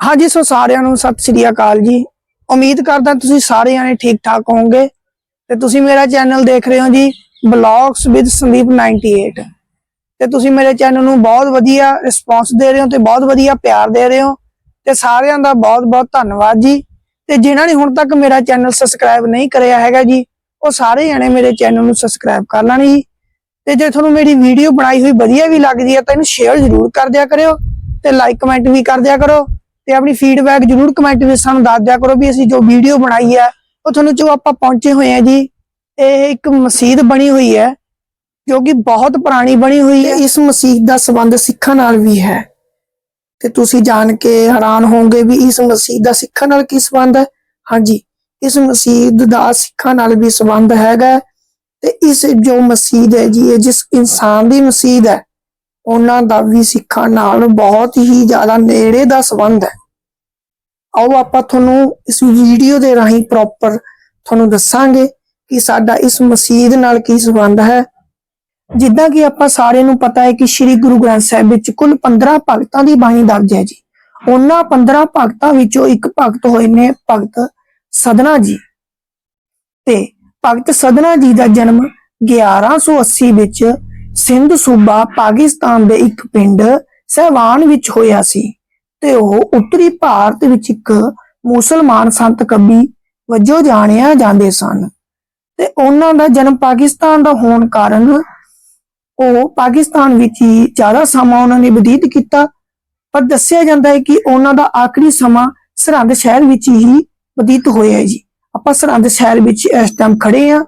ਹਾਂਜੀ, ਸੋ ਸਾਰਿਆਂ ਨੂੰ ਸਤਿ ਸ੍ਰੀ ਅਕਾਲ ਜੀ। ਉਮੀਦ ਕਰਦਾ ਤੁਸੀਂ ਸਾਰੇ ਜਾਣੇ ਠੀਕ ਠਾਕ ਹੋਵੋਗੇ ਤੇ ਤੁਸੀਂ ਮੇਰਾ ਚੈਨਲ ਦੇਖ ਰਹੇ ਹੋ ਜੀ ਬਲੌਗਸ ਵਿਦ ਸੰਦੀਪ 98 ਤੇ ਤੁਸੀਂ ਮੇਰੇ ਚੈਨਲ ਨੂੰ ਬਹੁਤ ਵਧੀਆ ਰਿਸਪੌਂਸ ਦੇ ਰਹੇ ਹੋ ਤੇ ਬਹੁਤ ਵਧੀਆ ਪਿਆਰ ਦੇ ਰਹੇ ਹੋ ਤੇ ਸਾਰਿਆਂ ਦਾ ਬਹੁਤ ਬਹੁਤ ਧੰਨਵਾਦ ਜੀ। ਤੇ ਜਿਨ੍ਹਾਂ ਨੇ ਹੁਣ ਤੱਕ ਮੇਰਾ ਚੈਨਲ ਸਬਸਕ੍ਰਾਈਬ ਨਹੀਂ ਕਰਿਆ ਹੈਗਾ ਜੀ, ਉਹ ਸਾਰੇ ਜਣੇ ਮੇਰੇ ਚੈਨਲ ਨੂੰ ਸਬਸਕ੍ਰਾਈਬ ਕਰ ਲੈਣ ਜੀ। ਤੇ ਜੇ ਤੁਹਾਨੂੰ ਮੇਰੀ ਵੀਡੀਓ ਬਣਾਈ ਹੋਈ ਵਧੀਆ ਵੀ ਲੱਗਦੀ ਹੈ ਤਾਂ ਇਹਨੂੰ ਸ਼ੇਅਰ ਜ਼ਰੂਰ ਕਰ ਦਿਆ ਕਰਿਓ ਤੇ ਲਾਈਕ ਕਮੈਂਟ ਵੀ ਕਰ ਦਿਆ ਕਰੋ। ਤੇ ਆਪਣੀ ਫੀਡਬੈਕ ਜ਼ਰੂਰ ਕਮੈਂਟ ਵਿੱਚ ਸਾਨੂੰ ਦੱਸ ਦਿਆ ਕਰੋ ਵੀ ਅਸੀਂ ਜੋ ਵੀਡੀਓ ਬਣਾਈ ਹੈ, ਉਹ ਤੁਹਾਨੂੰ ਜੋ ਆਪਾਂ ਪਹੁੰਚੇ ਹੋਏ ਆ ਜੀ, ਇਹ ਇੱਕ ਮਸਜਿਦ ਬਣੀ ਹੋਈ ਹੈ, ਜੋ ਕਿ ਬਹੁਤ ਪੁਰਾਣੀ ਬਣੀ ਹੋਈ ਹੈ। ਇਸ ਮਸਜਿਦ ਦਾ ਸੰਬੰਧ ਸਿੱਖਾਂ ਨਾਲ ਵੀ ਹੈ। ਤੇ ਤੁਸੀਂ ਜਾਣ ਕੇ ਹੈਰਾਨ ਹੋਵੋਗੇ ਵੀ ਇਸ ਮਸਜਿਦ ਦਾ ਸਿੱਖਾਂ ਨਾਲ ਕੀ ਸੰਬੰਧ ਹੈ? ਹਾਂਜੀ, ਇਸ ਮਸਜਿਦ ਦਾ ਸਿੱਖਾਂ ਨਾਲ ਵੀ ਸੰਬੰਧ ਹੈਗਾ ਹੈ। ਤੇ ਇਸ ਜੋ ਮਸਜਿਦ ਹੈ ਜੀ, ਇਹ ਜਿਸ ਇਨਸਾਨ ਦੀ ਮਸਜਿਦ ਹੈ, ਉਹਨਾਂ ਦਾ ਵੀ ਸਿੱਖਾਂ ਨਾਲ ਬਹੁਤ ਹੀ ਜ਼ਿਆਦਾ ਨੇੜੇ ਦਾ ਸੰਬੰਧ ਹੈ। ਆਓ ਆਪਾਂ ਤੁਹਾਨੂੰ ਇਸ ਵੀਡੀਓ ਦੇ ਰਾਹੀਂ ਪ੍ਰੋਪਰ ਤੁਹਾਨੂੰ ਦੱਸਾਂਗੇ ਕਿ ਸਾਡਾ ਇਸ ਮਸਜਿਦ ਨਾਲ ਕੀ ਸੰਬੰਧ ਹੈ। ਜਿੱਦਾਂ ਕਿ ਆਪਾਂ ਸਾਰਿਆਂ ਨੂੰ ਪਤਾ ਹੈ ਕਿ ਸ੍ਰੀ ਗੁਰੂ ਗ੍ਰੰਥ ਸਾਹਿਬ ਵਿੱਚ ਕੁੱਲ 15 ਭਗਤਾਂ ਦੀ ਬਾਣੀ ਦਰਜ ਹੈ ਜੀ। ਉਹਨਾਂ 15 ਭਗਤਾਂ ਵਿੱਚੋਂ ਇੱਕ ਭਗਤ ਹੋਏ ਨੇ ਭਗਤ ਸਦਨਾ ਜੀ। ਤੇ ਭਗਤ ਸਦਨਾ ਜੀ ਦਾ ਜਨਮ 1180 ਵਿੱਚ ਸਿੰਧ ਸੂਬਾ ਪਾਕਿਸਤਾਨ ਦੇ ਇੱਕ ਪਿੰਡ ਸਹਿਵਾਨ ਵਿੱਚ ਹੋਇਆ ਸੀ। ਤੇ ਉਹ ਉੱਤਰੀ ਭਾਰਤ ਵਿੱਚ ਇੱਕ ਮੁਸਲਮਾਨ ਸੰਤ ਕਵੀ ਵਜੋਂ ਜਾਣਿਆ ਜਾਂਦੇ ਸਨ ਤੇ ਉਹਨਾਂ ਦਾ ਜਨਮ ਪਾਕਿਸਤਾਨ ਦਾ ਹੋਣ ਕਾਰਨ ਉਹ ਪਾਕਿਸਤਾਨ ਵਿੱਚ ਹੀ ਜ਼ਿਆਦਾ ਸਮਾਂ ਉਹਨਾਂ ਨੇ ਬਤੀਤ ਕੀਤਾ, ਪਰ ਦੱਸਿਆ ਜਾਂਦਾ ਹੈ ਕਿ ਉਹਨਾਂ ਦਾ ਆਖਰੀ ਸਮਾਂ ਸਰਹੰਦ ਸ਼ਹਿਰ ਵਿੱਚ ਹੀ ਬਤੀਤ ਹੋਇਆ ਹੈ ਜੀ। ਆਪਾਂ ਸਰਹੰਦ ਸ਼ਹਿਰ ਵਿੱਚ ਇਸ ਟਾਈਮ ਖੜੇ ਆ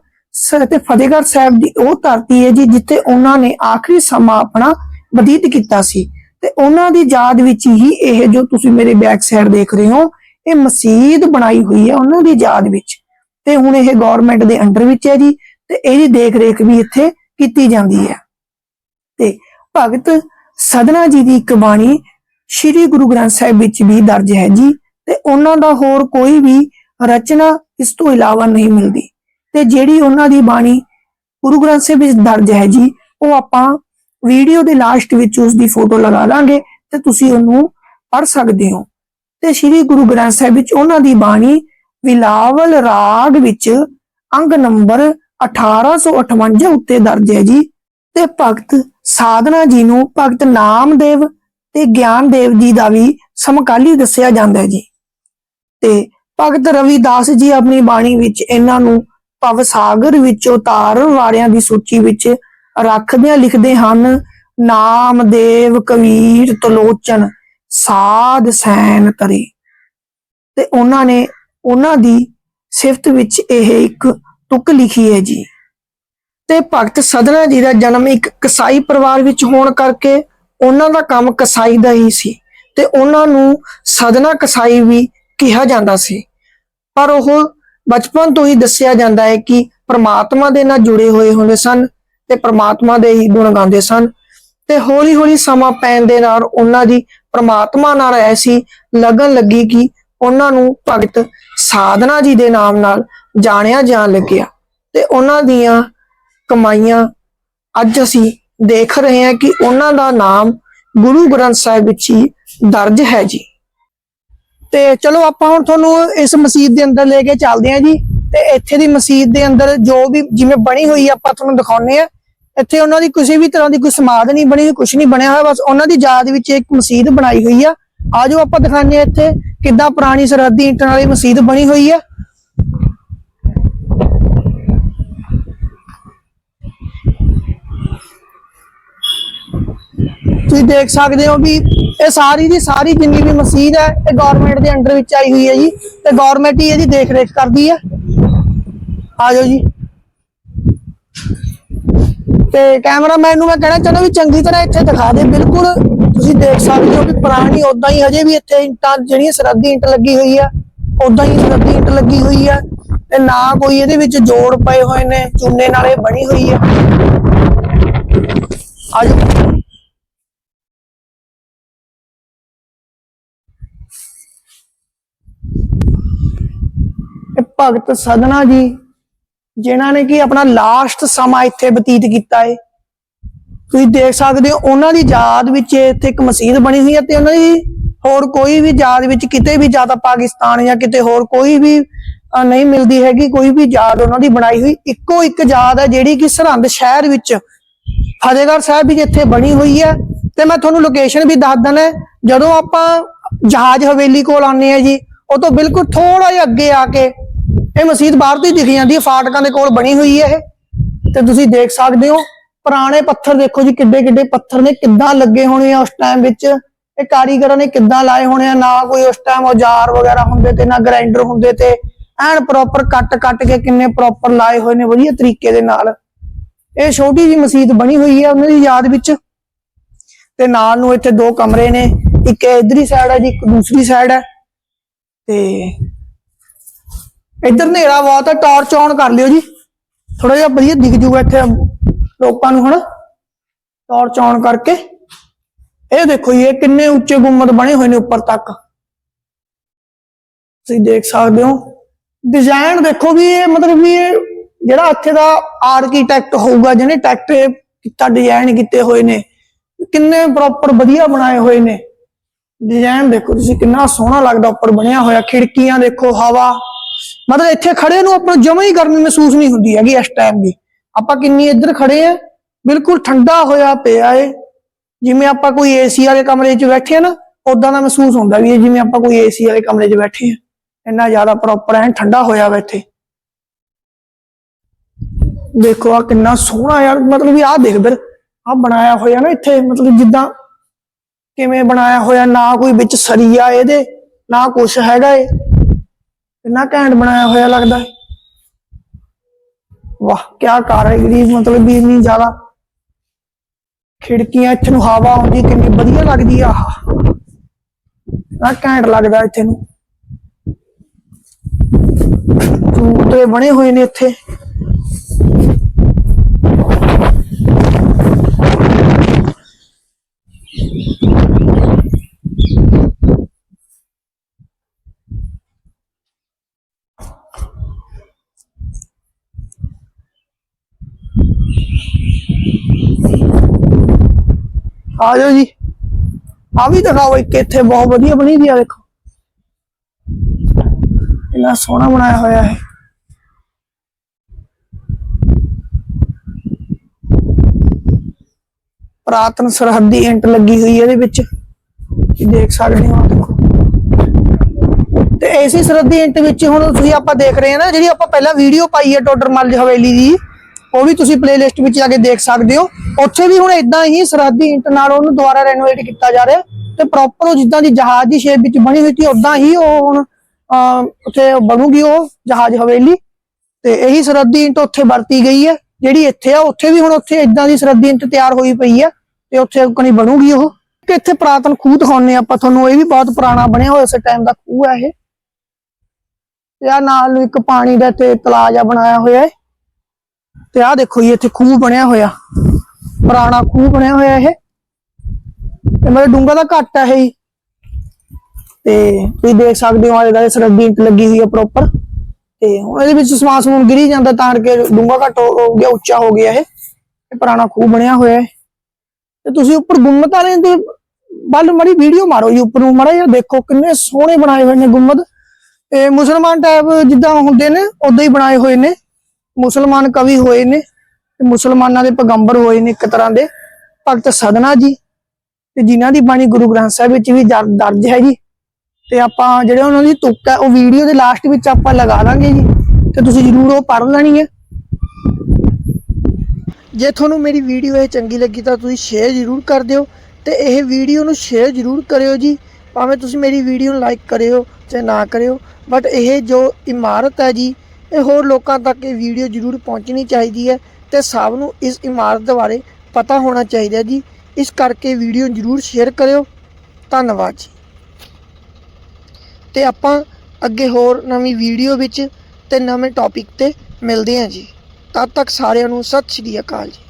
ਤੇ ਫਤਿਹਗੜ੍ਹ ਸਾਹਿਬ ਦੀ ਉਹ ਧਰਤੀ ਹੈ ਜੀ, ਜਿੱਥੇ ਉਹਨਾਂ ਨੇ ਆਖਰੀ ਸਮਾਂ ਆਪਣਾ ਬਤੀਤ ਕੀਤਾ ਸੀ। ਤੇ ਉਹਨਾਂ ਦੀ ਯਾਦ ਵਿੱਚ ਹੀ ਇਹ ਜੋ ਤੁਸੀਂ ਮੇਰੇ ਬੈਕ ਸਾਈਡ ਦੇਖ ਰਹੇ ਹੋ, ਇਹ ਮਸਜਿਦ ਬਣਾਈ ਹੋਈ ਹੈ ਉਹਨਾਂ ਦੀ ਯਾਦ ਵਿੱਚ। ਤੇ ਹੁਣ ਇਹ ਗਵਰਨਮੈਂਟ ਦੇ ਅੰਡਰ ਵਿੱਚ ਹੈ ਜੀ, ਤੇ ਇਹਦੀ ਦੇਖ ਰੇਖ ਵੀ ਇੱਥੇ ਕੀਤੀ ਜਾਂਦੀ ਹੈ। ਤੇ ਭਗਤ ਸਦਨਾ ਜੀ ਦੀ ਇੱਕ ਬਾਣੀ ਸ੍ਰੀ ਗੁਰੂ ਗ੍ਰੰਥ ਸਾਹਿਬ ਵਿੱਚ ਵੀ ਦਰਜ ਹੈ ਜੀ, ਤੇ ਉਹਨਾਂ ਦਾ ਹੋਰ ਕੋਈ ਵੀ ਰਚਨਾ ਇਸ ਤੋਂ ਇਲਾਵਾ ਨਹੀਂ ਮਿਲਦੀ। ਤੇ ਜਿਹੜੀ ਉਹਨਾਂ ਦੀ ਬਾਣੀ ਗੁਰੂ ਗ੍ਰੰਥ ਸਾਹਿਬ ਵਿੱਚ ਦਰਜ ਹੈ ਜੀ, ਉਹ ਆਪਾਂ ਵੀਡੀਓ ਦੇ ਲਾਸਟ ਵਿੱਚ ਉਸ ਦੀ ਫੋਟੋ ਲਗਾ ਲਾਂਗੇ ਤੇ ਤੁਸੀਂ ਉਹਨੂੰ ਪੜ੍ਹ ਸਕਦੇ ਹੋ। ਤੇ ਸ੍ਰੀ ਗੁਰੂ ਗ੍ਰੰਥ ਸਾਹਿਬ ਵਿੱਚ ਉਹਨਾਂ ਦੀ ਬਾਣੀ, ਵਿਲਾਵਲ ਰਾਗ ਵਿੱਚ ਅੰਗ ਨੰਬਰ 1858 ਉੱਤੇ ਦਰਜ ਹੈ ਜੀ। ਤੇ ਭਗਤ ਸਾਧਨਾ ਜੀ ਨੂੰ ਭਗਤ ਨਾਮਦੇਵ ਤੇ ਗਿਆਨਦੇਵ ਜੀ ਦਾ ਵੀ ਸਮਕਾਲੀ ਦੱਸਿਆ ਜਾਂਦਾ ਹੈ ਜੀ। ਤੇ ਭਗਤ ਰਵਿਦਾਸ ਜੀ ਆਪਣੀ ਬਾਣੀ ਵਿੱਚ ਇਹਨਾਂ ਨੂੰ ਭਵ ਸਾਗਰ ਵਿੱਚ ਉਤਾਰਨ ਵਾਲਿਆਂ ਦੀ ਸੂਚੀ ਵਿੱਚ ਰੱਖਦਿਆਂ ਲਿਖਦੇ ਹਨ ਨਾਮਦੇਵ ਕਬੀਰ ਤਲੋਚਨ, ਸਾਧ ਸੈਨ ਤਰੇ ਤੇ ਉਹਨਾਂ ਨੇ, ਉਹਨਾਂ ਦੀ ਸਿਫਤ ਵਿੱਚ ਇਹ ਇੱਕ ਤੁਕ ਲਿਖੀ ਹੈ ਜੀ। ਤੇ ਭਗਤ ਸਦਨਾ ਜੀ ਦਾ ਜਨਮ ਇੱਕ ਕਸਾਈ ਪਰਿਵਾਰ ਵਿੱਚ ਹੋਣ ਕਰਕੇ ਉਹਨਾਂ ਦਾ ਕੰਮ ਕਸਾਈ ਦਾ ਹੀ ਸੀ। ਤੇ ਉਹਨਾਂ ਨੂੰ ਸਦਨਾ ਕਸਾਈ ਵੀ ਕਿਹਾ ਜਾਂਦਾ ਸੀ। ਪਰ ਉਹ ਬਚਪਨ ਤੋਂ ਹੀ ਦੱਸਿਆ ਜਾਂਦਾ ਹੈ ਕਿ ਪ੍ਰਮਾਤਮਾ ਦੇ ਨਾਲ ਜੁੜੇ ਹੋਏ ਹੁੰਦੇ ਸਨ। ਤੇ ਪ੍ਰਮਾਤਮਾ ਦੇ ਹੀ ਗੁਣ ਗਾਉਂਦੇ ਸਨ। ਤੇ ਹੌਲੀ ਹੌਲੀ ਸਮਾਂ ਪੈਣ ਦੇ ਨਾਲ ਉਹਨਾਂ ਦੀ ਪ੍ਰਮਾਤਮਾ ਨਾਲ ਐਸੀ ਲਗਨ ਲੱਗੀ ਕਿ ਉਹਨਾਂ ਨੂੰ ਭਗਤ ਸਾਧਨਾ ਜੀ ਦੇ ਨਾਮ ਨਾਲ ਜਾਣਿਆ ਜਾਣ ਲੱਗਿਆ। ਤੇ ਉਹਨਾਂ ਦੀਆਂ ਕਮਾਈਆਂ ਅੱਜ ਅਸੀਂ ਦੇਖ ਰਹੇ ਹਾਂ ਕਿ ਉਹਨਾਂ ਦਾ ਨਾਮ ਗੁਰੂ ਗ੍ਰੰਥ ਸਾਹਿਬ ਵਿੱਚ ਹੀ ਦਰਜ ਹੈ ਜੀ। ਤੇ ਚਲੋ ਆਪਾਂ ਹੁਣ ਤੁਹਾਨੂੰ ਇਸ ਮਸਜਿਦ ਦੇ ਅੰਦਰ ਲੈ ਕੇ ਚੱਲਦੇ ਹਾਂ ਜੀ। ਤੇ ਇੱਥੇ ਦੀ ਮਸਜਿਦ ਦੇ ਅੰਦਰ ਜੋ ਵੀ ਜਿਵੇਂ ਬਣੀ ਹੋਈ ਆ, ਆਪਾਂ ਤੁਹਾਨੂੰ ਦਿਖਾਉਨੇ ਆ। ਇੱਥੇ ਉਹਨਾਂ ਦੀ ਕਿਸੇ ਵੀ ਤਰ੍ਹਾਂ ਦੀ ਕੋਈ ਸਮਾਧ ਨਹੀਂ ਬਣੀ ਹੋਈ ਕੁਝ ਨਹੀਂ ਬਣਿਆ ਹੋਇਆ ਬਸ ਉਹਨਾਂ ਦੀ ਯਾਦ ਵਿੱਚ ਇੱਕ ਮਸਜਿਦ ਬਣਾਈ ਹੋਈ ਆ। ਆਜੋ ਆਪਾਂ ਦਿਖਾਉਂਦੇ ਆ ਇੱਥੇ ਕਿੱਦਾਂ ਪੁਰਾਣੀ ਸਰਹੱਦੀ ਇੰਟਰ ਵਾਲੀ ਮਸਜਿਦ ਬਣੀ ਹੋਈ ਆ। ਤੁਸੀਂ ਦੇਖ ਸਕਦੇ ਹੋ ਵੀ ਇਹ ਸਾਰੀ ਦੀ ਸਾਰੀ ਜਿੰਨੀ ਵੀ ਮਸਜਿਦ ਹੈ ਇਹ ਗਵਰਨਮੈਂਟ ਦੇ ਅੰਡਰ ਵਿੱਚ ਆਈ ਹੋਈ ਹੈ ਜੀ ਤੇ ਗਵਰਨਮੈਂਟ ਹੀ ਇਹਦੀ ਦੇਖ ਰੇਖ ਕਰਦੀ ਹੈ ਆ ਜਾਓ ਜੀ। ਤੇ ਕੈਮਰਾਮੈਨ ਨੂੰ ਮੈਂ ਕਹਿਣਾ ਚਾਹੁੰਦਾ ਵੀ ਚੰਗੀ ਤਰ੍ਹਾਂ ਇੱਥੇ ਦਿਖਾ ਦੇ। ਬਿਲਕੁਲ ਤੁਸੀਂ ਦੇਖ ਸਕਦੇ ਹੋ ਕਿ ਪੁਰਾਣੀ ਉਦਾਂ ਹੀ ਹਜੇ ਵੀ ਇੱਥੇ ਇੰਟਾਂ ਜਿਹੜੀਆਂ ਸਰਹੱਦੀ ਇੰਟ ਲੱਗੀ ਹੋਈ ਆ ਉਦਾਂ ਹੀ ਸਰਹੱਦੀ ਇੰਟ ਲੱਗੀ ਹੋਈ ਆ ਤੇ ਨਾ ਕੋਈ ਇਹਦੇ ਵਿੱਚ ਜੋੜ ਪਏ ਹੋਏ ਨੇ, ਚੂਨੇ ਨਾਲ ਇਹ ਬਣੀ ਹੋਈ ਆ। ਆ ਜਾਓ। ਭਗਤ ਸਦਨਾ ਜੀ ਜਿਨ੍ਹਾਂ ਨੇ ਕਿ ਆਪਣਾ ਲਾਸਟ ਸਮਾਂ ਇੱਥੇ ਬਤੀਤ ਕੀਤਾ ਹੈ ਤੁਸੀਂ ਦੇਖ ਸਕਦੇ ਹੋ, ਉਹਨਾਂ ਦੀ ਯਾਦ ਵਿੱਚ ਇੱਥੇ ਇੱਕ ਮਸਜਿਦ ਬਣੀ ਹੋਈ ਤੇ ਉਹਨਾਂ ਦੀ ਹੋਰ ਕੋਈ ਵੀ ਜਾਤ ਵਿੱਚ ਕਿਤੇ ਵੀ ਜ਼ਿਆਦਾ ਪਾਕਿਸਤਾਨ ਜਾਂ ਕਿਤੇ ਹੋਰ ਕੋਈ ਵੀ ਨਹੀਂ ਮਿਲਦੀ ਹੈਗੀ, ਕੋਈ ਵੀ ਜਾਤ ਉਹਨਾਂ ਦੀ ਬਣਾਈ ਹੋਈ। ਇੱਕੋ ਇੱਕ ਯਾਦ ਹੈ ਜਿਹੜੀ ਕਿ ਸਰਹੰਦ ਸ਼ਹਿਰ ਵਿੱਚ, ਫਤਿਹਗੜ੍ਹ ਸਾਹਿਬ ਵੀ ਇੱਥੇ ਬਣੀ ਹੋਈ ਹੈ। ਤੇ ਮੈਂ ਤੁਹਾਨੂੰ ਲੋਕੇਸ਼ਨ ਵੀ ਦੱਸ ਦਿੰਦਾ, ਜਦੋਂ ਆਪਾਂ ਜਹਾਜ਼ ਹਵੇਲੀ ਕੋਲ ਆਉਂਦੇ ਆ ਜੀ, ਉਹ ਤੋਂ ਬਿਲਕੁਲ ਥੋੜਾ ਜਿਹਾ ਅੱਗੇ ਆ ਕੇ ਇਹ ਮਸਜਿਦ ਬਾਹਰ ਤੋਂ ਹੀ ਦਿਖ ਜਾਂਦੀ ਹੈ, ਫਾਟਕਾਂ ਦੇ ਕੋਲ ਬਣੀ ਹੋਈ ਹੈ ਇਹ। ਤੇ ਤੁਸੀਂ ਦੇਖ ਸਕਦੇ ਹੋ, ਪੁਰਾਣੇ ਪੱਥਰ ਦੇਖੋ ਜੀ ਕਿੱਡੇ ਕਿੱਡੇ ਪੱਥਰ ਨੇ, ਕਿੱਦਾਂ ਲੱਗੇ ਹੋਣੇ ਆ ਉਸ ਟਾਈਮ ਵਿੱਚ। ਇਹ ਕਾਰੀਗਰਾਂ ਨੇ ਕਿੱਦਾਂ ਲਾਏ ਹੋਣੇ ਆ, ਨਾ ਕੋਈ ਉਸ ਟਾਈਮ ਔਜ਼ਾਰ ਵਗੈਰਾ ਹੁੰਦੇ ਤੇ, ਨਾ ਗ੍ਰਾਈਂਡਰ ਹੁੰਦੇ ਤੇ। ਐਨ ਪ੍ਰੋਪਰ ਕੱਟ ਕੱਟ ਕੇ ਕਿੰਨੇ ਪ੍ਰੋਪਰ ਲਾਏ ਹੋਏ ਨੇ, ਵਧੀਆ ਤਰੀਕੇ ਦੇ ਨਾਲ। ਇਹ ਛੋਟੀ ਜੀ ਮਸਜਿਦ ਬਣੀ ਹੋਈ ਹੈ ਉਹਨਾਂ ਦੀ ਯਾਦ ਵਿੱਚ। ਤੇ ਨਾਲ ਨੂੰ ਇੱਥੇ ਦੋ ਕਮਰੇ ਨੇ, ਇੱਕ ਇਧਰਲੀ ਸਾਈਡ ਹੈ ਜੀ, ਇੱਕ ਦੂਸਰੀ ਸਾਈਡ ਹੈ ਤੇ ਇੱਧਰ ਹਨੇਰਾ ਬਹੁਤ ਹੈ ਟਾਰਚ ਔਨ ਕਰ ਲਿਓ ਜੀ। ਥੋੜਾ ਜਿਹਾ ਵਧੀਆ ਦਿਖ ਜੂਗਾ ਇੱਥੇ ਲੋਕਾਂ ਨੂੰ, ਹਨਾ? ਟਾਰਚ ਔਨ ਕਰਕੇ। ਇਹ ਦੇਖੋ ਜੀ, ਇਹ ਕਿੰਨੇ ਉੱਚੇ ਗੁੰਮਦ ਬਣੇ ਹੋਏ ਨੇ ਉੱਪਰ ਤੱਕ। ਤੁਸੀਂ ਦੇਖ ਸਕਦੇ ਹੋ। ਡਿਜ਼ਾਈਨ ਦੇਖੋ ਵੀ ਇਹ ਮਤਲਬ ਵੀ ਇਹ ਜਿਹੜਾ ਇੱਥੇ ਦਾ ਆਰਕੀਟੈਕਟ ਹੋਊਗਾ, ਜਿਹਨੇ ਟੈਕਟ ਕੀਤਾ ਡਿਜ਼ਾਈਨ ਕੀਤੇ ਹੋਏ ਨੇ, ਕਿੰਨੇ ਪ੍ਰੋਪਰ ਵਧੀਆ ਬਣਾਏ ਹੋਏ ਨੇ। ਡਿਜ਼ਾਈਨ ਦੇਖੋ ਤੁਸੀਂ ਕਿੰਨਾ ਸੋਹਣਾ ਲੱਗਦਾ, ਉੱਪਰ ਬਣਿਆ ਹੋਇਆ। ਖਿੜਕੀਆਂ ਦੇਖੋ, ਹਵਾ। ਮਤਲਬ ਇੱਥੇ ਖੜੇ ਨੂੰ ਆਪਾਂ ਨੂੰ ਜਮਾ ਹੀ ਗਰਮੀ ਮਹਿਸੂਸ ਨਹੀਂ ਹੁੰਦੀ ਹੈਗੀ ਇਸ ਟਾਈਮ ਵੀ ਆਪਾਂ ਕਿੰਨੀ ਇੱਧਰ ਖੜੇ ਆ, ਬਿਲਕੁਲ ਠੰਡਾ ਹੋਇਆ ਪਿਆ ਏ। ਜਿਵੇਂ ਆਪਾਂ ਕੋਈ ਏਸੀ ਵਾਲੇ ਕਮਰੇ 'ਚ ਬੈਠੇ ਆ ਨਾ ਉਦਾਂ ਦਾ ਮਹਿਸੂਸ ਹੁੰਦਾ ਵੀ ਇਹ ਜਿਵੇਂ ਆਪਾਂ ਕੋਈ ਏਸੀ ਵਾਲੇ ਕਮਰੇ 'ਚ ਬੈਠੇ ਆ। ਇੰਨਾ ਜ਼ਿਆਦਾ ਪ੍ਰੋਪਰ ਐਨ ਠੰਡਾ ਹੋਇਆ ਵਾ ਇੱਥੇ। ਦੇਖੋ ਆ ਕਿੰਨਾ ਸੋਹਣਾ ਯਾਰ, ਮਤਲਬ ਵੀ ਆਹ ਦੇਖ ਫਿਰ ਆ ਬਣਾਇਆ ਹੋਇਆ ਨਾ ਇੱਥੇ, ਮਤਲਬ ਜਿੱਦਾਂ ਕਿਵੇਂ ਬਣਾਇਆ ਹੋਇਆ, ਨਾ ਕੋਈ ਵਿੱਚ ਸਰੀਆ ਇਹਦੇ, ਨਾ ਕੁਛ ਹੈਗਾ ਏ। ਕਿੰਨਾ ਘੈਂਟ ਬਣਾਇਆ ਹੋਇਆ ਲੱਗਦਾ। ਹੈ ਵਾਹ ਕੀ ਕਾਰੀਗਰੀ ਮਤਲਬ ਵੀ ਇੰਨੀ ਜ਼ਿਆਦਾ ਖਿੜਕੀਆਂ, ਇੱਥੇ ਨੂੰ ਹਵਾ ਆਉਂਦੀ, ਕਿੰਨੀ ਵਧੀਆ ਲੱਗਦੀ ਆ। ਆਹ ਨਾ ਘੈਂਟ ਲੱਗਦਾ ਇੱਥੇ ਨੂੰ। ਚੂਤੇ ਬਣੇ ਹੋਏ ਨੇ ਇੱਥੇ। ਆ ਜਾਓ ਜੀ। ਆ ਵੀ ਦਿਖਾਓ ਇੱਕ ਇੱਥੇ ਬਹੁਤ ਵਧੀਆ ਬਣੀ ਦੀ ਆ ਦੇਖੋ ਇੰਨਾ ਸੋਹਣਾ ਬਣਾਇਆ ਹੋਇਆ ਹੈ ਪ੍ਰਾਤਨ ਸਰਹੱਦੀ ਇੰਟ ਲੱਗੀ ਹੋਈ ਹੈ ਇਹਦੇ ਵਿੱਚ। ਤੁਸੀਂ ਦੇਖ ਸਕਦੇ ਹੋ ਦੇਖੋ। ਤੇ ਐਸੀ ਸਰਹੱਦੀ ਇੰਟ ਵਿੱਚ ਹੁਣ ਤੁਸੀਂ ਆਪਾਂ ਦੇਖ ਰਹੇ ਹਾਂ ਨਾ, ਜਿਹੜੀ ਆਪਾਂ ਪਹਿਲਾਂ ਵੀਡੀਓ ਪਾਈ ਹੈ ਟੋਡਰ ਮੱਲ ਹਵੇਲੀ ਦੀ। ਉਹ ਵੀ ਤੁਸੀਂ ਪਲੇਲਿਸਟ ਵਿੱਚ ਜਾ ਕੇ ਦੇਖ ਸਕਦੇ ਹੋ। ਉੱਥੇ ਵੀ ਹੁਣ ਇਦਾਂ ਹੀ ਸਰਹੱਦੀ ਇੰਟ ਨਾਲ ਉਹਨੂੰ ਦੁਬਾਰਾ ਰੈਨੋਵੇਟ ਕੀਤਾ ਜਾ ਰਿਹਾ ਤੇ ਪ੍ਰੋਪਰ ਉਹ ਜਿੱਦਾਂ ਦੀ ਜਹਾਜ਼ ਦੀ ਸ਼ੇਪ ਵਿੱਚ ਬਣੀ ਹੋਈ ਸੀ ਉਦਾਂ ਹੀ ਉਹ ਹੁਣ ਅਹ, ਉੱਥੇ ਬਣੂਗੀ ਉਹ ਜਹਾਜ਼ ਹਵੇਲੀ। ਤੇ ਇਹੀ ਸਰਹੱਦੀ ਇੰਟ ਉੱਥੇ ਵਰਤੀ ਗਈ ਹੈ ਜਿਹੜੀ ਇੱਥੇ ਆ ਉੱਥੇ ਵੀ ਹੁਣ ਉੱਥੇ ਇਦਾਂ ਦੀ ਸਰਹੱਦੀ ਇੰਟ ਤਿਆਰ ਹੋਈ ਪਈ ਹੈ ਤੇ ਉੱਥੇ ਕਣੀ ਬਣੂਗੀ ਉਹ। ਕਿ ਇੱਥੇ ਪ੍ਰਾਤਨ ਖੂਹ ਦਿਖਾਉਂਦੇ ਆਪਾਂ ਤੁਹਾਨੂੰ ਇਹ ਵੀ ਬਹੁਤ ਪੁਰਾਣਾ ਬਣਿਆ ਹੋਇਆ ਉਸ ਟਾਈਮ ਦਾ ਖੂਹ ਹੈ ਇਹ। ਤੇ ਆ ਨਾਲ ਇੱਕ ਪਾਣੀ ਦਾ ਤੇ ਤਲਾਜਾ ਬਣਾਇਆ ਹੋਇਆ ਹੈ। ਤੇ ਆਹ ਦੇਖੋ ਜੀ, ਇੱਥੇ ਖੂਹ ਬਣਿਆ ਹੋਇਆ। ਪੁਰਾਣਾ ਖੂਹ ਬਣਿਆ ਹੋਇਆ ਇਹ। ਤੇ ਮੇਰੇ ਡੂੰਗਾ ਦਾ ਘੱਟ ਹੈ ਇਹ ਤੇ ਤੁਸੀਂ ਦੇਖ ਸਕਦੇ ਹੋ ਆਲੇ ਦਾ ਸਰਦੀ ਇੰਟ ਲੱਗੀ ਹੋਈ ਹੈ ਪ੍ਰੋਪਰ ਤੇ ਹੁਣ ਇਹਦੇ ਵਿੱਚ ਸਮਾਨ ਸਮੂਨ ਗਿਰੀ ਜਾਂਦਾ, ਤਾਂ ਕਰਕੇ ਡੂੰਗਾ ਘੱਟ ਹੋ ਗਿਆ, ਉੱਚਾ ਹੋ ਗਿਆ ਇਹ। ਇਹ ਪੁਰਾਣਾ ਖੂਹ ਬਣਿਆ ਹੋਇਆ ਹੈ ਤੇ ਤੁਸੀਂ ਉੱਪਰ ਗੁੰਮਤ ਵਾਲੇ ਦੇ ਵੱਲ ਮੜੀ ਵੀਡੀਓ ਮਾਰੋ ਜੀ, ਉੱਪਰ ਨੂੰ ਮੜਾ ਜਿਹਾ ਦੇਖੋ, ਕਿੰਨੇ ਸੋਹਣੇ ਬਣਾਏ ਹੋਏ ਨੇ ਗੁੰਮਤ। ਤੇ ਮੁਸਲਮਾਨ ਟਾਈਪ ਜਿੱਦਾਂ ਹੁੰਦੇ ਨੇ ਉਦਾਂ ਹੀ ਬਣਾਏ ਹੋਏ ਨੇ। ਮੁਸਲਮਾਨ ਕਵੀ ਹੋਏ ਨੇ ਤੇ ਮੁਸਲਮਾਨਾਂ ਦੇ ਪੈਗੰਬਰ ਹੋਏ ਨੇ ਇੱਕ ਤਰ੍ਹਾਂ ਦੇ ਭਗਤ ਸਦਨਾ ਜੀ ਤੇ ਜਿਨ੍ਹਾਂ ਦੀ ਬਾਣੀ ਗੁਰੂ ਗ੍ਰੰਥ ਸਾਹਿਬ ਵਿੱਚ ਵੀ ਦਰਜ ਹੈ ਜੀ। ਤੇ ਆਪਾਂ ਜਿਹੜੇ ਉਹਨਾਂ ਦੀ ਤੁਕ ਹੈ, ਉਹ ਵੀਡੀਓ ਦੇ ਲਾਸਟ ਵਿੱਚ ਆਪਾਂ ਲਗਾ ਲਾਂਗੇ ਜੀ। ਤੇ ਤੁਸੀਂ ਜਰੂਰ ਉਹ ਪੜ੍ਹ ਲੈਣੀ ਹੈ। ਜੇ ਤੁਹਾਨੂੰ ਮੇਰੀ ਵੀਡੀਓ ਇਹ ਚੰਗੀ ਲੱਗੀ ਤਾਂ ਤੁਸੀਂ ਸ਼ੇਅਰ ਜ਼ਰੂਰ ਕਰ ਦਿਓ ਤੇ ਇਹ ਵੀਡੀਓ ਨੂੰ ਸ਼ੇਅਰ ਜ਼ਰੂਰ ਕਰਿਓ ਜੀ। ਭਾਵੇਂ ਤੁਸੀਂ ਮੇਰੀ ਵੀਡੀਓ ਨੂੰ ਲਾਈਕ ਕਰਿਓ ਚਾਹੇ ਨਾ ਕਰਿਓ ਬਟ ਇਹ ਜੋ ਇਮਾਰਤ ਹੈ ਜੀ ਇਹ ਹੋਰ ਲੋਕਾਂ ਤੱਕ ਇਹ ਵੀਡੀਓ ਜ਼ਰੂਰ ਪਹੁੰਚਣੀ ਚਾਹੀਦੀ ਹੈ ਤੇ ਸਭ ਨੂੰ ਇਸ ਇਮਾਰਤ ਬਾਰੇ ਪਤਾ ਹੋਣਾ ਚਾਹੀਦਾ ਜੀ। ਇਸ ਕਰਕੇ ਵੀਡੀਓ ਜ਼ਰੂਰ ਸ਼ੇਅਰ ਕਰਿਓ। ਧੰਨਵਾਦ ਜੀ। ਤੇ ਆਪਾਂ ਅੱਗੇ ਹੋਰ ਨਵੀਂ ਵੀਡੀਓ ਵਿੱਚ ਤੇ ਨਵੇਂ ਟੌਪਿਕ ਤੇ ਮਿਲਦੇ ਹਾਂ ਜੀ। ਤਦ ਤੱਕ ਸਾਰਿਆਂ ਨੂੰ ਸਤਿ ਸ਼੍ਰੀ ਅਕਾਲ ਜੀ।